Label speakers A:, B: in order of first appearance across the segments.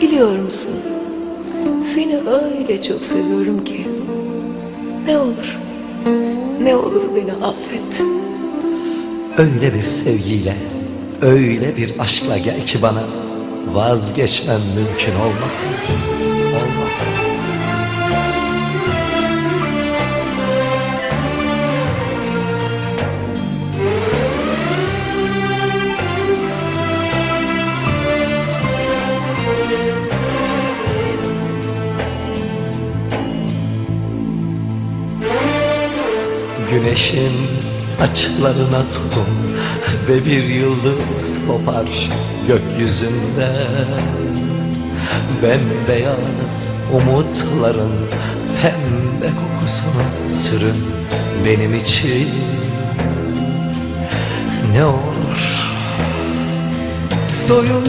A: Biliyor musun? Seni öyle çok seviyorum ki. Ne olur, ne olur beni affet.
B: Öyle bir sevgiyle, öyle bir aşkla gel ki bana vazgeçmem mümkün olmasın, olmasın. Güneşin saçlarına tutun ve bir yıldız kopar gökyüzünde. Bembeyaz umutların pembe kokusunu sürün benim için. Ne olur
A: Soyun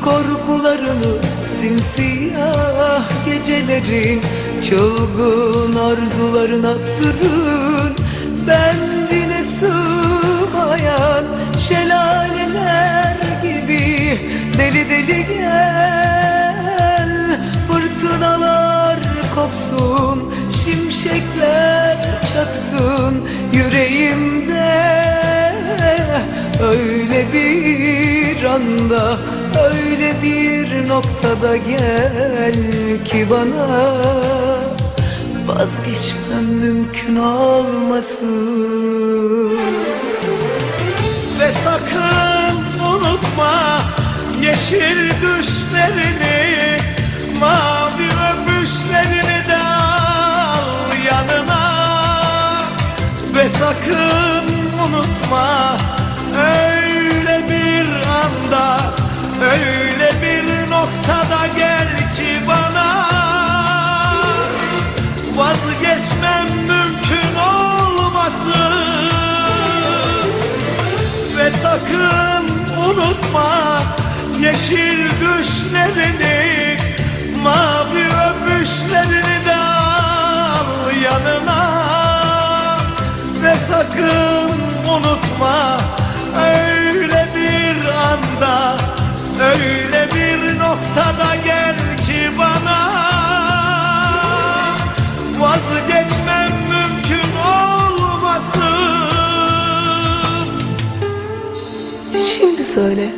A: korkularını simsiyah gecelerin Çılgın arzularına bürün. Bendine sığmayan şelaleler gibi Deli deli gel. Fırtınalar kopsun Şimşekler çaksın yüreğimde. Öyle bir anda Öyle bir noktada gel ki bana. Vazgeçmem mümkün olmasın.
B: Ve sakın unutma yeşil düşlerini Mavi öpüşlerini de al yanına Ve sakın unutma öyle Öyle bir noktada gel ki bana. Vazgeçmem mümkün olmasın. Ve sakın unutma yeşil düşlerini Mavi öpüşlerini de al yanına. Ve sakın unutma öyle bir anda
A: söyle.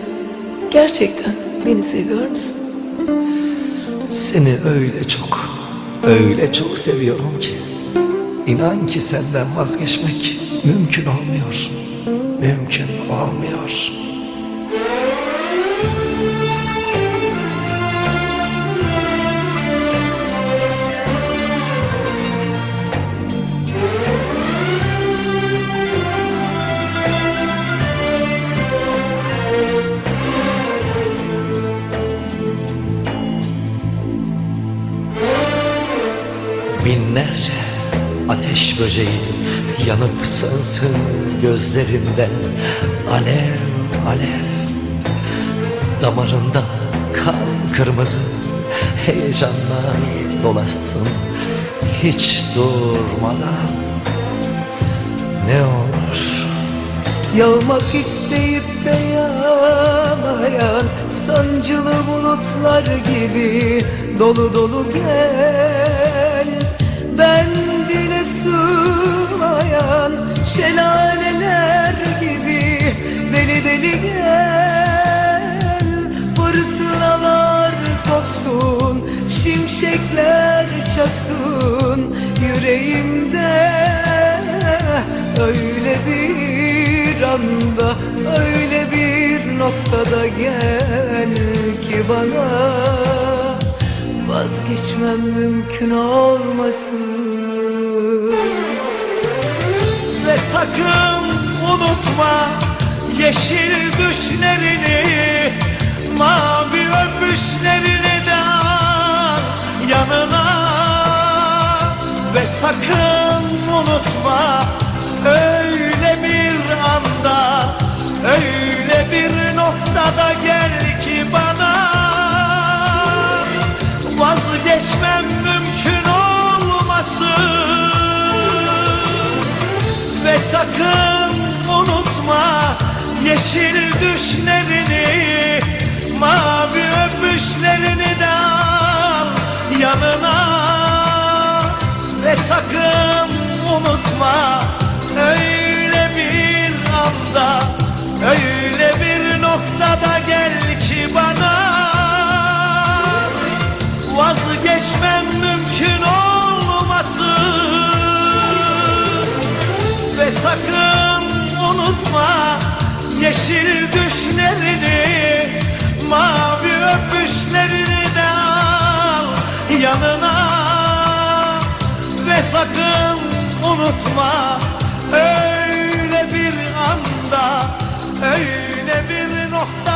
A: Gerçekten beni seviyor musun?
B: Seni öyle çok, öyle çok seviyorum ki. İnan ki senden vazgeçmek mümkün olmuyor. Mümkün olmuyor Binlerce ateş böceği yanıp sönsün gözlerinde. Alev alev. Damarında kan kırmızı. Heyecanlar dolaşsın. Hiç durmadan. Ne olur?
A: Yağmak isteyip de yağmayan Sancılı bulutlar gibi Dolu dolu gel Bendine sığmayan Şelaleler gibi Deli deli gel. Fırtınalar kopsun Şimşekler çaksın Yüreğimde. Öyle bir anda Öyle bir noktada gel ki bana. Vazgeçmem mümkün olmasın
B: Ve sakın unutma yeşil düşlerini Mavi öpüşlerini de yanına. Ve sakın unutma öyle bir anda Öyle bir noktada gel ki bana. Vazgeçmem sakın unutma Yeşil düşlerini Mavi öpüşlerini de al yanına. Ve sakın unutma sakın unutma Yeşil düşlerini Mavi öpüşlerini de al yanına. Ve sakın unutma Öyle bir anda Öyle bir nokta